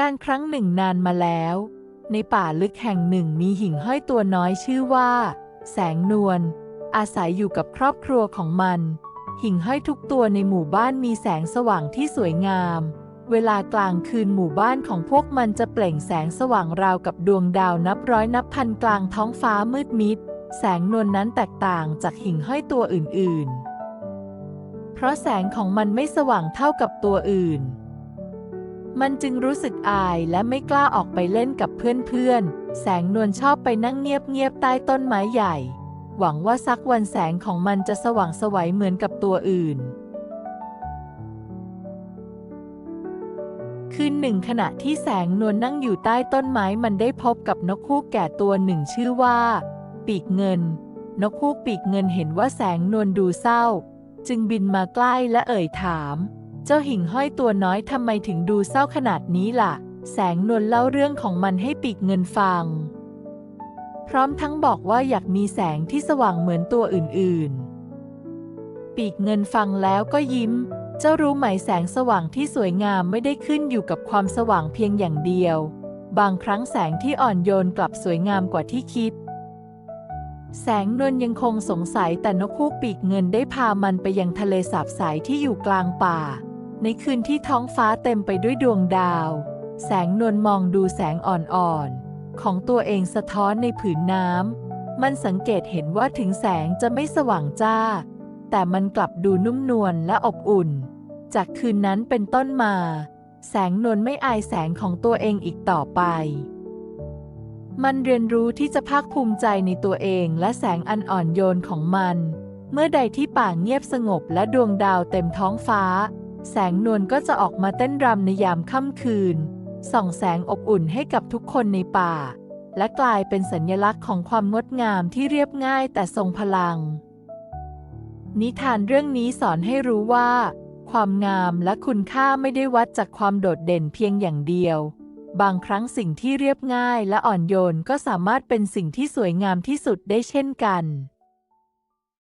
การครั้งหนึ่งนานมาแล้ว ในป่าลึกแห่งหนึ่งมีหิ่งห้อยตัวน้อยชื่อว่า แสงนวลอาศัยอยู่กับครอบครัวของมัน หิ่งห้อยทุกตัวในหมู่บ้านมีแสงสว่างที่สวยงาม เวลากลางคืนหมู่บ้านของพวกมันจะเปล่งแสงสว่างราวกับดวงดาวนับร้อยนับพันกลางท้องฟ้ามืดมิด แสงนวลนนั้นแตกต่างจากหิ่งห้อยตัวอื่นๆ เพราะแสงของมันไม่สว่างเท่ากับตัวอื่น มันจึงรู้สึกอายและไม่กล้าออกไปเล่นกับเพื่อนๆ แสงนวลชอบไปนั่งเงียบๆ ใต้ต้นไม้ใหญ่ หวังว่าสักวันแสงของมันจะสว่างสวัยเหมือนกับตัวอื่น คืนหนึ่งขณะที่แสงนวลนั่งอยู่ใต้ต้นไม้มันได้พบกับนกฮูกแก่ตัวหนึ่งชื่อว่า ปีกเงิน นกฮูกปีกเงินเห็นว่าแสงนวลดูเศร้า จึงบินมาใกล้และเอ่ยถาม เจ้าหิ่งห้อยตัวน้อยทำไมถึงดูเศร้าขนาดนี้ล่ะ แสงนวลเล่าเรื่องของมันให้ปีกเงินฟัง พร้อมทั้งบอกว่าอยากมีแสงที่สว่างเหมือนตัวอื่นๆ ปีกเงินฟังแล้วก็ยิ้ม เจ้ารู้ไหมแสงสว่างที่สวยงามไม่ได้ขึ้นอยู่กับความสว่างเพียงอย่างเดียว บางครั้งแสงที่อ่อนโยนกลับสวยงามกว่าที่คิดแสงนวลยังคงสงสัยแต่นกฮูกปีกเงินได้พามันไปยังทะเลสาบใสที่อยู่กลางป่า ในคืนที่ท้องฟ้าเต็มไปด้วยดวงดาว แสงนวลมองดูแสงอ่อนๆ ของตัวเองสะท้อนในผืนน้ำ มันสังเกตเห็นว่าถึงแสงจะไม่สว่างจ้า แต่มันกลับดูนุ่มนวลและอบอุ่น จากคืนนั้นเป็นต้นมา แสงนวลไม่อายแสงของตัวเองอีกต่อไป มันเรียนรู้ที่จะภาคภูมิใจในตัวเองและแสงอันอ่อนโยนของมัน เมื่อใดที่ป่าเงียบสงบและดวงดาวเต็มท้องฟ้า แสงนวลก็จะออกมาเต้นรำในยามค่ำคืน ส่องแสงอบอุ่นให้กับทุกคนในป่า และกลายเป็นสัญลักษณ์ของความงดงามที่เรียบง่ายแต่ทรงพลัง นิทานเรื่องนี้สอนให้รู้ว่า ความงามและคุณค่าไม่ได้วัดจากความโดดเด่นเพียงอย่างเดียว บางครั้งสิ่งที่เรียบง่ายและอ่อนโยนก็สามารถเป็นสิ่งที่สวยงามที่สุดได้เช่นกัน